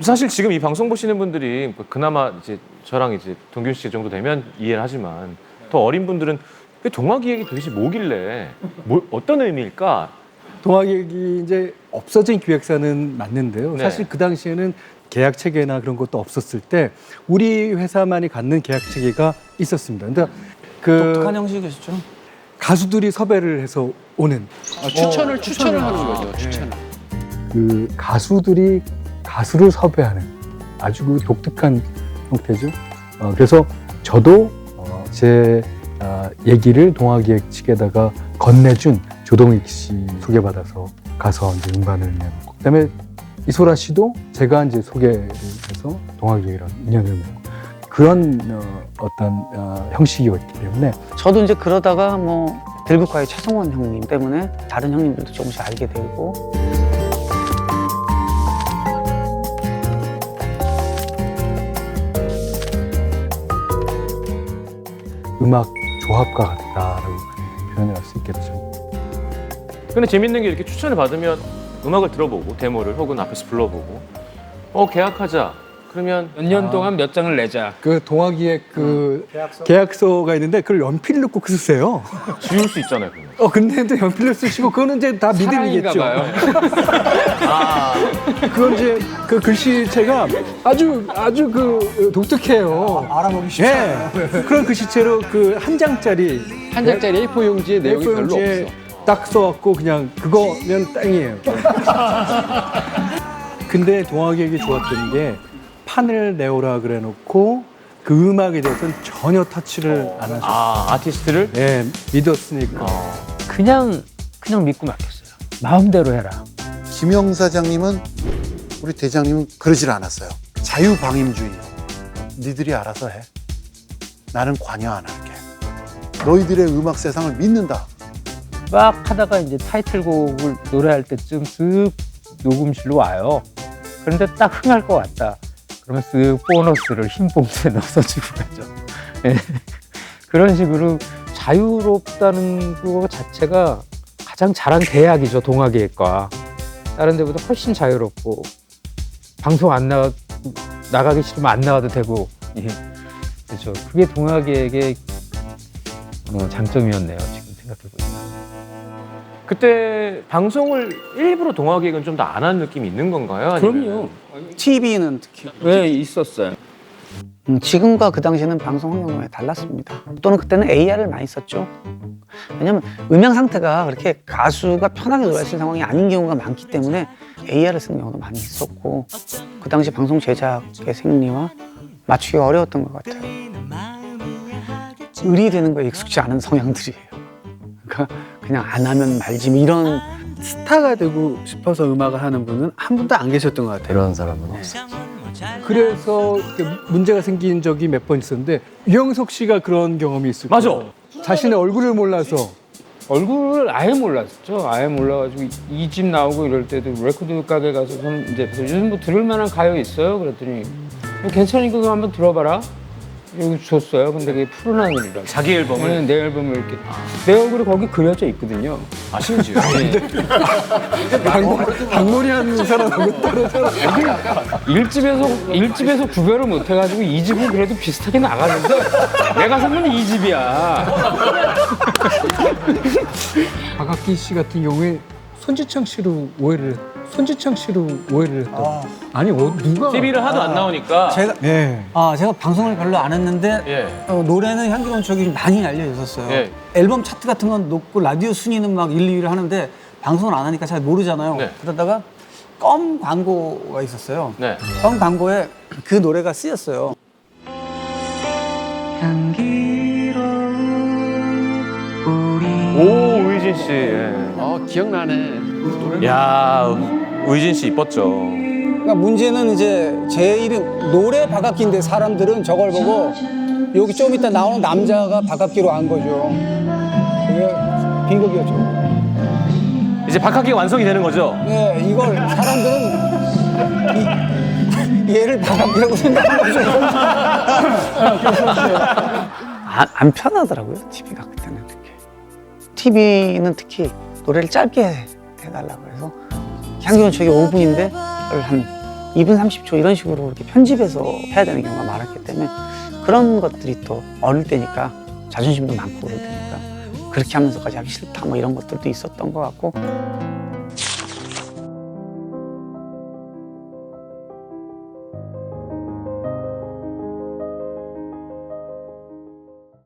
사실 지금 이 방송 보시는 분들이 뭐 그나마 이제 저랑 이제 동균 씨 정도 되면 이해를 하지만 더 어린 분들은 그 동화기획이 도대체 뭐길래 뭐, 어떤 의미일까? 동화기획이 이제 없어진 기획사는 맞는데요. 네. 사실 그 당시에는 계약 체계나 그런 것도 없었을 때 우리 회사만이 갖는 계약 체계가 있었습니다. 그러니까 그 독특한 형식이었죠. 가수들이 섭외를 해서 오는 아, 추천을 추천을 하는 거죠. 추천. 그 가수들이 가수를 섭외하는 아주 그 독특한 형태죠. 어, 그래서 저도 어, 제 아, 얘기를 동화기획 측에다가 건네준 조동익 씨 소개받아서 가서 이제 음반을 내놓고 그다음에 이소라 씨도 제가 이제 소개를 해서 동화기획이랑 인연을 맺고 그런 어, 어떤 어, 형식이었기 때문에 저도 이제 그러다가 뭐 들국화의 최성원 형님 때문에 다른 형님들도 조금씩 알게 되고 음악 조합가 같다라고 표현을 할 수 있겠죠. 근데 재밌는 게 이렇게 추천을 받으면 음악을 들어보고 데모를 혹은 앞에서 불러보고 어 계약하자 그러면 몇 년 동안 몇 장을 내자. 그 동화기획 그 계약서. 가 있는데 그걸 연필로 꼭 쓰세요. 지울 수 있잖아요. 그러면. 어 근데 또 연필로 쓰시고 그거는 이제 다 믿음이겠죠. 봐요. 그건 이제 그 글씨체가 아주 아주 그 독특해요. 알아보기 쉽지 예. 그런 글씨체로 그 한 장짜리 한 장짜리 A4 용지에 내용이 별로 A4용지에 없어. 딱 써갖고 그냥 그거면 땡이에요. 근데 동화기획이 좋았던 게 판을 내오라 그래 놓고 그 음악에 대해서는 전혀 터치를 안 하셨어요. 아 아티스트를 예, 믿었으니까. 어. 그냥 그냥 믿고 맡겼어요. 마음대로 해라. 김영 사장님은 우리 대장님은 그러질 않았어요. 자유방임주의. 니들이 알아서 해. 나는 관여 안 할게. 너희들의 음악 세상을 믿는다. 막 하다가 이제 타이틀곡을 노래할 때쯤 쓱 녹음실로 와요. 그런데 딱 흥할 것 같다. 그러면 쓱 보너스를 흰 봉투에 넣어서 주고 가죠. 예. 그런 식으로 자유롭다는 거 자체가 가장 잘한 계약이죠. 동화계획과. 다른 데보다 훨씬 자유롭고 방송 안 나가 나가기 싫으면 안 나가도 되고 예. 그렇죠. 그게 동화계획의 어, 장점이었네요. 지금 생각해 보니까. 그때 방송을 일부러 동화기획은 좀 더 안 한 느낌이 있는 건가요? 아니면- 그럼요. TV는 특히 왜 있었어요? 음, 지금과 그 당시에는 방송 환경이 달랐습니다. 또는 그때는 AR을 많이 썼죠. 왜냐면 음향 상태가 그렇게 가수가 편하게 노래할 수 있는 상황이 아닌 경우가 많기 때문에 AR을 쓰는 경우도 많이 있었고 그 당시 방송 제작의 생리와 맞추기가 어려웠던 것 같아요. 의리 되는 거에 익숙지 않은 성향들이에요. 그러니까 그냥 안 하면 말지 뭐 이런 스타가 되고 싶어서 음악을 하는 분은 한 분도 안 계셨던 것 같아요. 그런 사람은 없어요. 그래서 이렇게 문제가 생긴 적이 몇 번 있었는데 유영석 씨가 그런 경험이 있을 맞아. 거예요. 자신의 얼굴을 몰라서 얼굴을 아예 몰랐죠. 아예 몰라가지고 이 집 나오고 이럴 때도 레코드 가게 가서 저는 이제 요즘 뭐 들을 만한 가요 있어요? 그랬더니 뭐 괜찮으니까 그거 한번 들어봐라. 여기 줬어요. 근데 그게 푸른 하늘이라고. 자기 앨범을 네, 내 앨범을 이렇게 내 얼굴이 거기 그려져 있거든요. 아 심지어 박놀이 하는 사람하고 떨어져. 일집에서 일집에서 구별을 못 해가지고 이 집은 그래도 비슷하게 나가는데 내가 보면 이 집이야. 박학기 씨 같은 경우에 손지창 씨로 오해를 손지창 씨로 오해를 했다. 아. 니 어, 누가? TV를 하도 안 나오니까 제가 네. 아 제가 방송을 별로 안 했는데 예. 어, 노래는 향기로운 추억이 많이 알려 있었어요. 예. 앨범 차트 같은 건 높고 라디오 순위는 막 1, 2위를 하는데 방송을 안 하니까 잘 모르잖아요. 네. 그러다가 껌 광고가 있었어요. 네. 껌 광고에 그 노래가 쓰였어요. 오 우이진 씨. 예. 어 기억나네. 야 우이진 씨 이뻤죠. 그러니까 문제는 이제 제 이름 노래 박학기인데 사람들은 저걸 보고 여기 좀 이따 나오는 남자가 박학기로 안 거죠. 그게 비극이었죠. 이제 박학기가 완성이 되는 거죠. 네, 이걸 사람들은 이, 얘를 박학기라고 생각한 거죠. 아, 안 편하더라고요. TV가 그때는 특히. TV는 특히 노래를 짧게 해달라고 해서 향기로운 추억이 5분인데 그걸 한 2분 30초 이런 식으로 이렇게 편집해서 해야 되는 경우가 많았기 때문에 그런 것들이 또 어릴 때니까 자존심도 많고 그럴 테니까 그렇게 하면서까지 하기 싫다 뭐 이런 것들도 있었던 것 같고